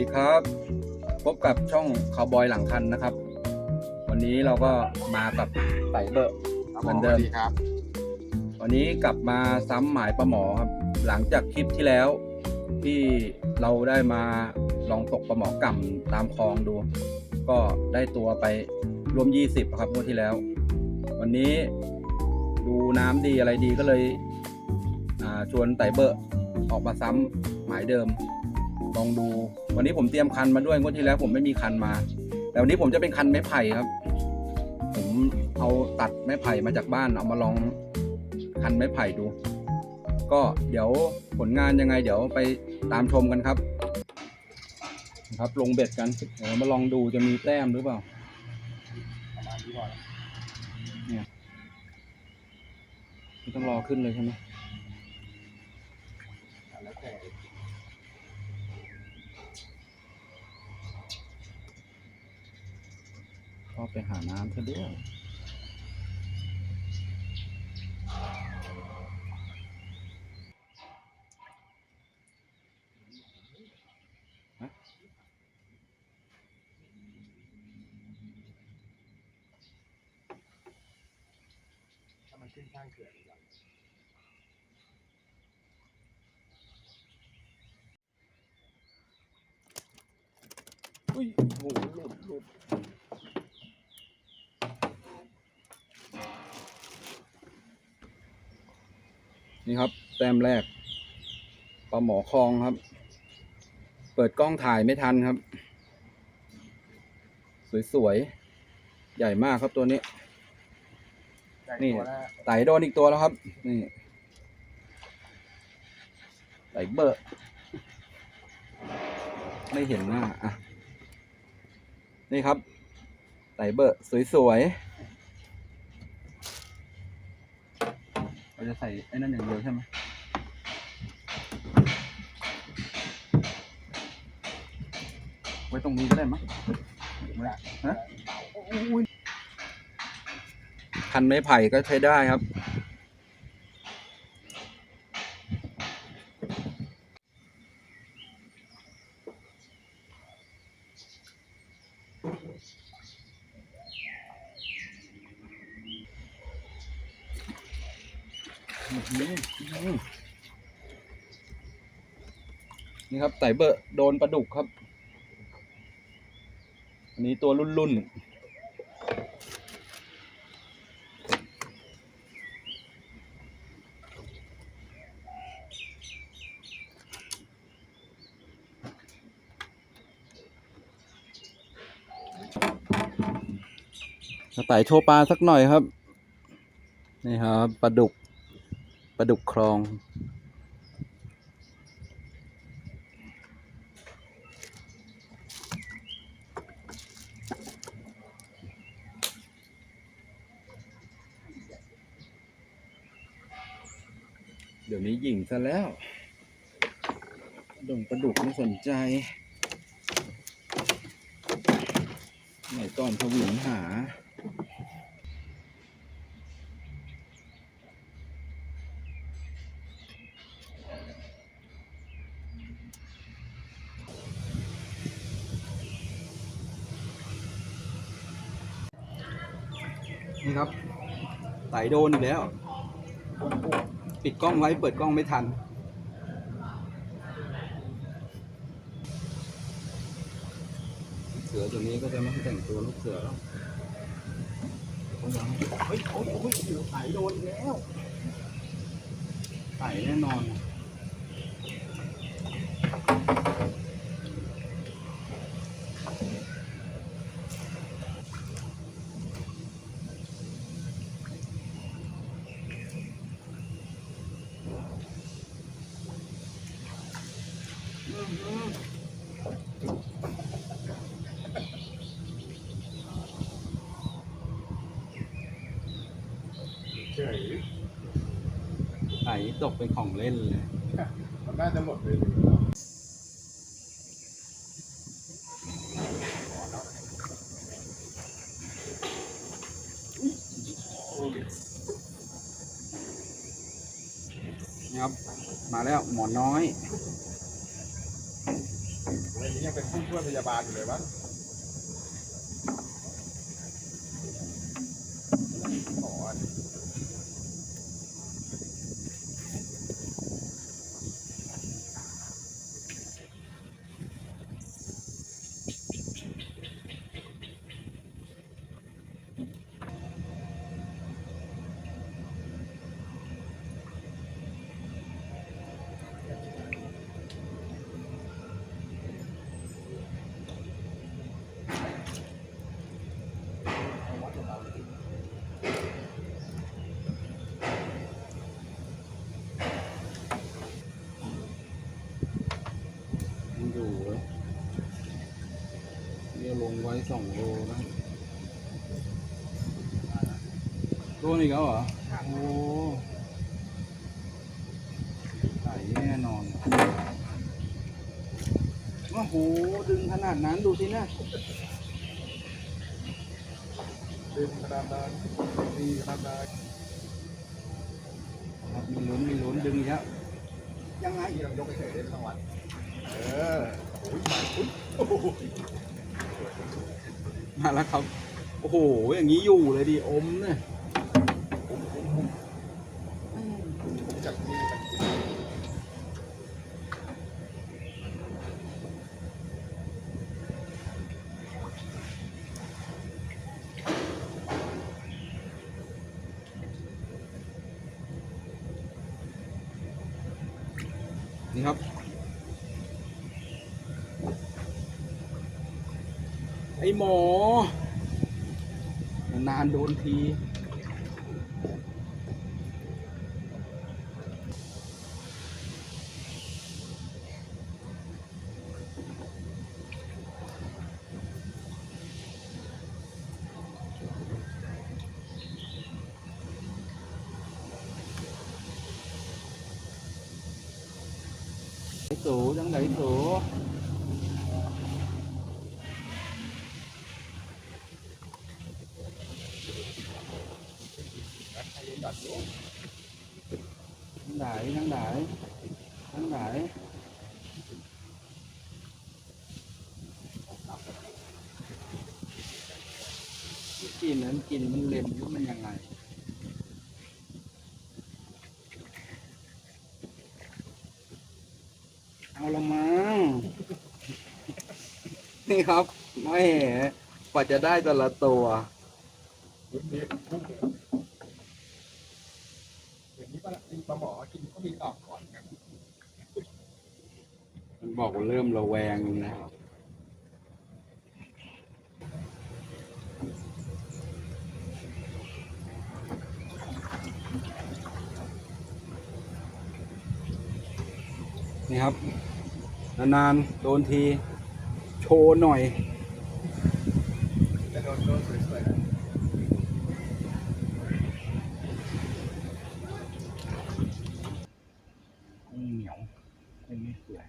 ดีครับ พบกับช่องคาวบอยหลังคันนะครับ วันนี้เราก็มากับไต่เบอร์เหมือนเดิมสวัสดีครับ วันนี้กลับมาซ้ำหมายปลาหมอครับ หลังจากคลิปที่แล้ว ที่เราได้มาลองตกปลาหมอกำตามคลองดู ก็ได้ตัวไปรวม 20 ครับงวดที่แล้ว วันนี้ดูน้ำดีอะไรดีก็เลยอ่าชวนไต่เบอร์ออกมาซ้ำหมายเดิม ลองดู วันนี้ผมเตรียมคันมาด้วยงวดที่แล้ว ผมไม่มีคันมา แต่วันนี้ผมจะเป็นคันไม้ไผ่ครับ ผมเอาตัดไม้ไผ่มาจากบ้านเอามาลองคันไม้ไผ่ดู ก็เดี๋ยวผลงานยังไง เดี๋ยวไปตามชมกันครับ ครับลงเบ็ดกันเดี๋ยวมาลองดูจะมีแต้มหรือเปล่าประมาณนี้ก่อนไม่ต้องรอขึ้นเลยใช่ไหม แล้วแต่ ก็ไปหาน้ำซะด้วยฮะถ้ามันขึ้นข้างเขื่อนดีกว่าอุ้ยโหหลุดหลุด นี่ครับ แต้มแรกปลาหมอคลองครับ เปิดกล้องถ่ายไม่ทันครับ สวยๆ ใหญ่มากครับตัวนี้ นี่ไต่โดนอีกตัวแล้วครับ นี่ไต่เบอร์ไม่เห็นหน้าอะนี่ครับไต่เบอร์สวยๆ เราจะใส่ไอ้นั่นอย่างเดียวใช่ไหมไว้ตรงนี้ก็ได้มั้งไว้ฮะคันไม้ไผ่ก็ใช้ได้ครับ อื้อหืออื้อหือ นี่ครับไตเบอร์โดนปลาดุกครับ อันนี้ตัวรุ่นรุ่นไต่โชว์ปลาสักหน่อยครับ นี่ครับปลาดุก ปลาดุกคลอง เดี๋ยวนี้หยิ่งซะแล้วดงปลาดุกไม่สนใจไหนก่อนทวิงหา นี่ ครับไต่โดนอีกแล้ว ปิดกล้องไว้เปิดกล้องไม่ทัน เสือตัวนี้ก็จะไม่ให้แต่งตัวลูกเสือแล้วเฮ้ยโอ้ยโอ้ยไต่โดนอีกแล้วไต่แน่นอน ตกเป็นของเล่นเลย มันน่าจะหมดเลยนี่ครับมาแล้วหมอน้อยไม่มีนี้ยังเป็นผู้ช่วยพยาบาลอยู่เลยวะหมออันนี้ มันอยู่เหรอ เนี่ยลงไว้สองโลนะโดนอีกแล้วเหรอ โอ้ใส่แน่นอน โอ้โห ดึงขนาดนั้นดูสินะดึงขนาดนั้นดีขนาดนั้นครับมีลุ้นมีลุ้นดึงอีกแล้วยังไงที่เรายกไปเฉยได้ทั้งวันเออโอ้ยมาอุ๊ยโอ้โห มาแล้วครับ โอ้โห อย่างนี้อยู่เลยดิอมเนี่ย ผมจัดที่จัดที่ นี่ครับ ไอ หมอ นานโดนที ไอสูจังไหนสู จัดอยู่ทั้งไหนทั้งไหนทั้งไหนกินนั้นกินมันเล็มหรือมันยังไงเอาละมั้งนี่ครับ ไม่กว่าจะได้แต่ละตัว รุ่นนี้พุ่งเลยอย่างนี้ปลาปลาหมอกินก็มีตอบก่อนกันมันบอกว่าเริ่มระแวงนะนี่ครับ นานๆโดนที โชว์หน่อย จะโดนโดน สวยๆนะกุ้งเหนียวกุ้งไม่เปื่อย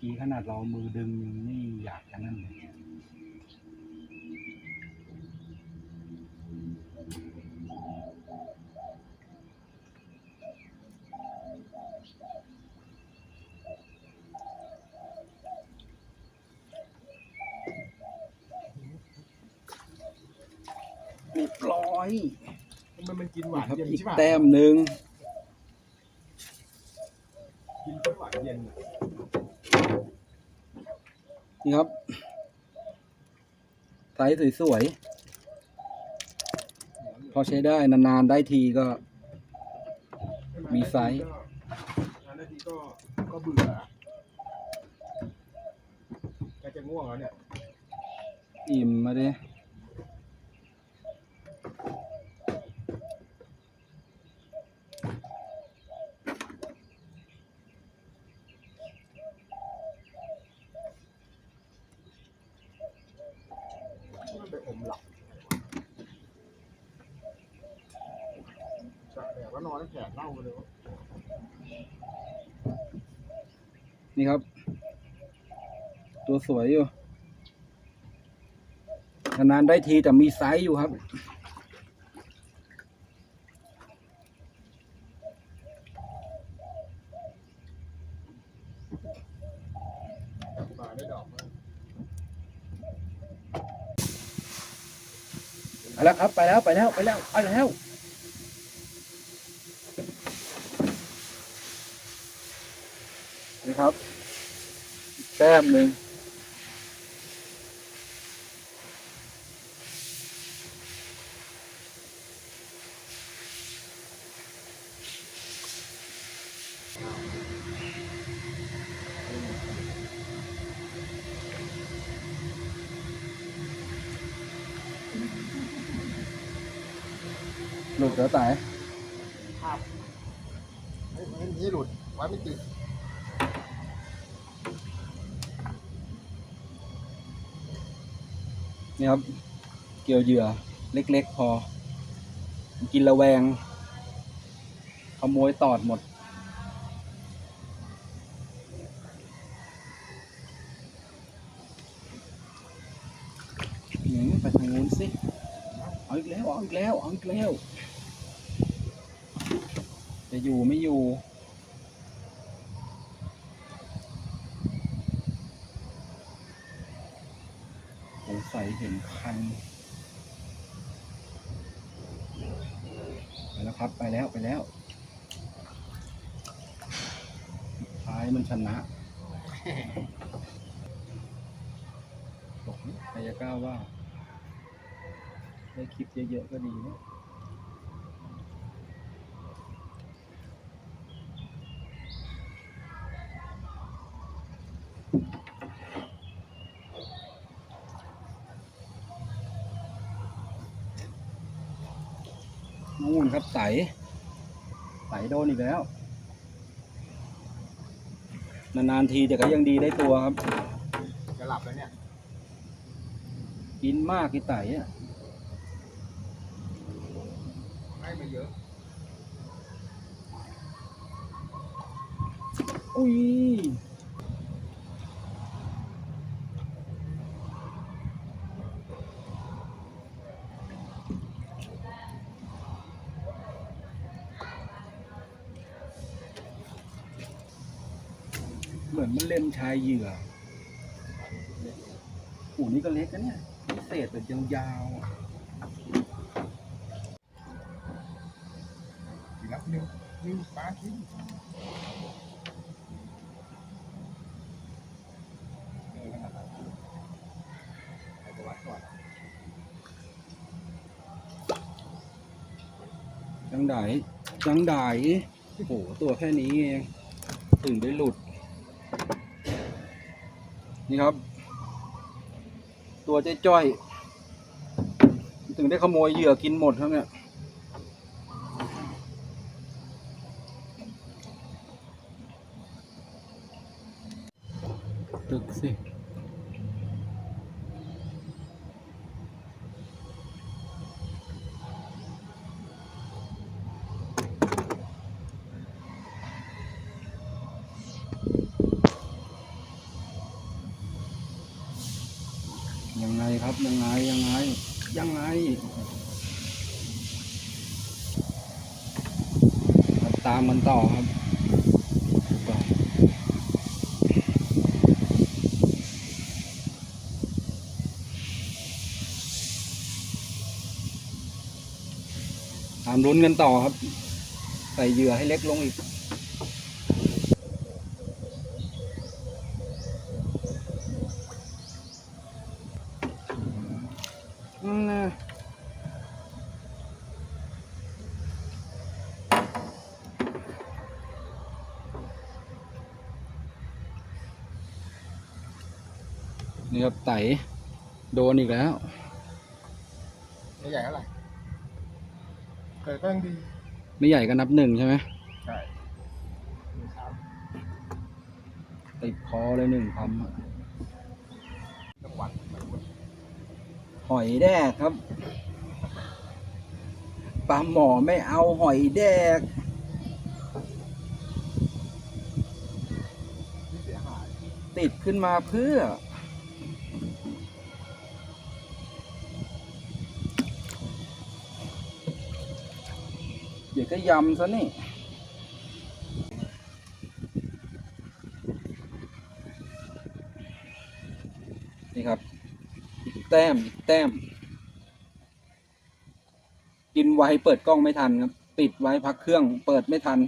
กีขนาดเรามือดึงนี่อยากจะนั่นเลยเรียบร้อยทำไมมันกินหวานครับเย็นอีกใช่ป่ะแต้มหนึ่ง กินต้นหวานเย็นอะนี่ครับไซส์สวยๆพอใช้ได้นานๆได้ทีก็ มีไซส์งานนาทีก็ก็เบื่อแกจะง่วงแล้วเนี่ย อิ่มมาดิ แขกเล่าไปเลยนี่ครับ ตัวสวยอยู่ขนานได้ทีแต่มีไซส์อยู่ครับ มาได้ดอกมั้ยไปแล้วครับ ไปแล้วไปแล้วไปแล้วเอาแล้ว ต้มหนึ่งหลุดแล้วตายครับเฮ้ยมันนี้หลุดไว้ไม่ติด นี่ครับ เกี่ยวเหยื่อเล็ก ๆ พอ กินระแวง ขโมยตอดหมดหนีไปทางนู้นสิ เอาอีกแล้ว เอาอีกแล้ว เอาอีกแล้ว จะอยู่ไม่อยู่ สงสัยเห็นคันไปแล้วครับไปแล้วไปแล้วสุดท้ายมันชนะบอกนี่ใครจะกล้าว่า ได้คลิปเยอะๆก็ดีนะ ครับใส ใสโดนอีกแล้ว นานๆทีแต่ก็ยังดีได้ตัวครับ จะหลับแล้วเนี่ย กินมากกี่ไตอะให้มาเยอะ อุ้ย มันเล่นชายเหยื่ออูนี่ก็เล็กนะเนี่ยพิเศษแบบยาวๆอะทีละนิ้วนิ้วปลาทิ้งเออขนาดนั้นเอาไปวัดก่อนจังไดจังไดโอ้โห ตัวแค่นี้เอง ถึงได้หลุด นี่ครับ ตัวเจ๊จ้อย ถึงได้ขโมยเหยื่อกินหมดครับเนี่ยตึกสิ ยังไงยังไงยังไงตามมันต่อครับต่อตามลุ้นกันต่อครับ ใส่เหยื่อให้เล็กลงอีก นี่ครับไตโดนอีกแล้วไม่ใหญ่เท่าไหร่เกิดก็ยังดี ไม่ใหญ่ก็นับหนึ่งใช่ไหมใช่มีสามติดคอเลยหนึ่งคำอะจังหวัดเหมือนกันหอยแดกครับปลาหมอไม่เอาหอยแดกที่เสียหายติดขึ้นมาเพื่อ ดี๋ยวก็ยำซะนี่นี่ครับอีกแต้มอีกแต้ม กินไวเปิดกล้องไม่ทันครับปิดไว้พักเครื่องเปิดไม่ทัน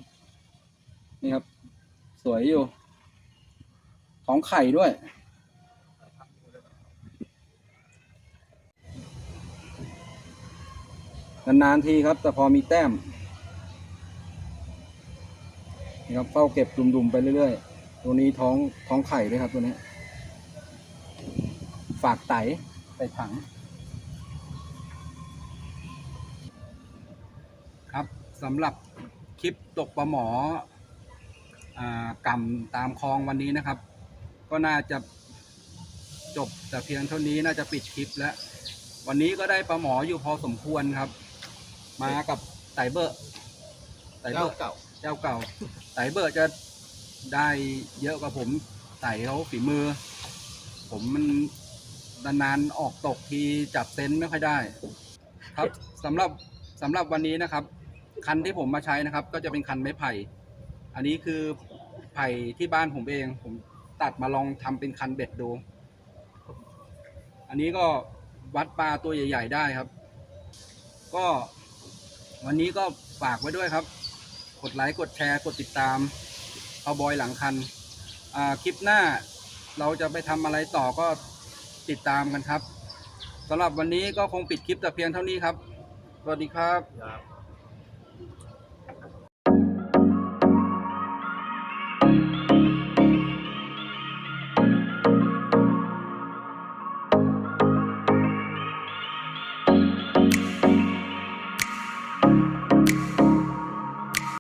นี่ครับ สวยอยู่ท้องไข่ด้วยนานๆทีครับ แต่พอมีแต้ม นี่ครับเฝ้าเก็บดุมๆไปเรื่อยๆ ตัวนี้ท้องท้องไข่ด้วยครับตัวนี้ ฝากไตใส่ถัง ครับสำหรับคลิปตกปลาหมออ่ากำตามคลองวันนี้นะครับ ก็น่าจะจบแต่เพียงเท่านี้น่าจะปิดคลิปแล้ว วันนี้ก็ได้ปลาหมออยู่พอสมควรครับ มากับไตเบอร์ไตเบอร์เก่า เจ้าเก่าไตเบอร์จะได้เยอะกว่าผมไตเขาฝีมือ ผมมันนานๆออกตกทีจับเต็นไม่ค่อยได้ ครับสำหรับสำหรับวันนี้นะครับ คันที่ผมมาใช้นะครับ ก็จะเป็นคันไม้ไผ่ อันนี้คือไผ่ที่บ้านผมเอง ผมตัดมาลองทำเป็นคันเบ็ดดู อันนี้ก็วัดปลาตัวใหญ่ ๆ ได้ครับ ก็วันนี้ก็ฝากไว้ด้วยครับ กดไลค์กดแชร์กดติดตามเอาบอยหลังคันคลิปหน้าเราจะไปทำอะไรต่อก็ติดตามกันครับสำหรับวันนี้ก็คงปิดคลิปแต่เพียงเท่านี้ครับ สวัสดีครับครับ